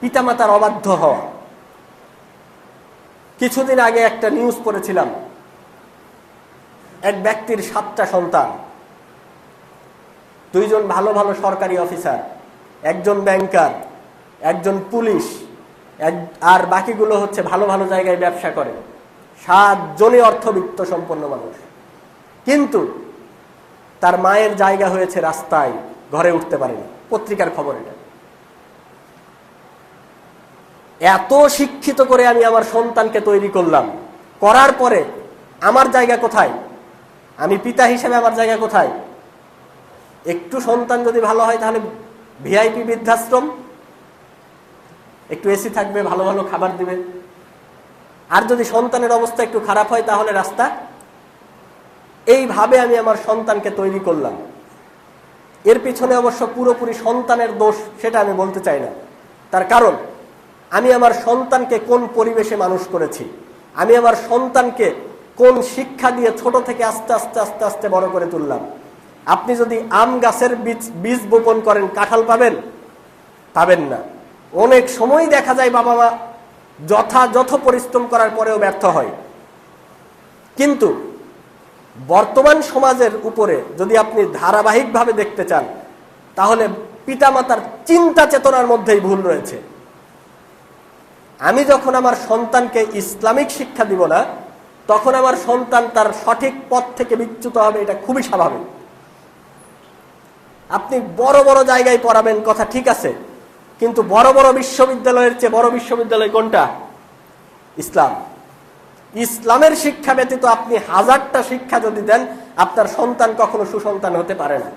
পিতামাতার অবাধ্য হওয়া। কিছুদিন আগে একটা নিউজ পড়েছিলাম। এক ব্যক্তির সাতটা সন্তান। দুইজন ভালো ভালো সরকারি অফিসার, একজন ব্যাংকার, একজন পুলিশ আর বাকিগুলো হচ্ছে ভালো ভালো জায়গায় ব্যবসা করে। সাতজনই অর্থবিত্ত সম্পন্ন মানুষ। কিন্তু তার মায়ের জায়গা হয়েছে রাস্তায়, ঘরে উঠতে পারেনি। পত্রিকার খবর এটা। এত শিক্ষিত করে আমি আমার সন্তানকে তৈরি করলাম। করার পরে, আমার জায়গা কোথায়? আমি পিতা হিসেবে আমার জায়গা কোথায়? একটু সন্তান যদি ভালো হয় তাহলে ভিআইপি বৃদ্ধাশ্রম। একটু এসি থাকবে, ভালো ভালো খাবার দিবে। আর যদি সন্তানের অবস্থা একটু খারাপ হয় তাহলে রাস্তা। এইভাবে আমি আমার সন্তানকে তৈরি করলাম। এর পিছনে অবশ্য পুরোপুরি সন্তানের দোষ, সেটা আমি বলতে চাই না। তার কারণ আমি আমার সন্তানকে কোন পরিবেশে মানুষ করেছি? আমি আমার সন্তানকে কোন শিক্ষা দিয়ে ছোট থেকে আস্তে আস্তে আস্তে আস্তে বড় করে তুললাম? আপনি যদি আম গাছের বীজ বীজ বপন করেন, কাঁঠাল পাবেন? পাবেন না। অনেক সময় দেখা যায় বাবা মা যথাযথ পরিশ্রম করার পরেও ব্যর্থ হয়। কিন্তু বর্তমান সমাজের উপরে যদি আপনি ধারাবাহিকভাবে দেখতে চান, তাহলে পিতামাতার চিন্তা চেতনার মধ্যেই ভুল রয়েছে। আমি যখন আমার সন্তানকে ইসলামিক শিক্ষা দিব না, তখন আমার সন্তান তার সঠিক পথ থেকে বিচ্যুত হবে, এটা খুবই স্বাভাবিক। আপনি বড় বড় জায়গায় পড়াবেন, কথা ঠিক আছে, কিন্তু বড় বড় বিশ্ববিদ্যালয়ের চেয়ে বড় বিশ্ববিদ্যালয় কোনটা? ইসলাম। ইসলামের শিক্ষা ব্যতীত আপনি হাজারটা শিক্ষা যদি দেন, আপনার সন্তান কখনো সুসন্তান হতে পারে না।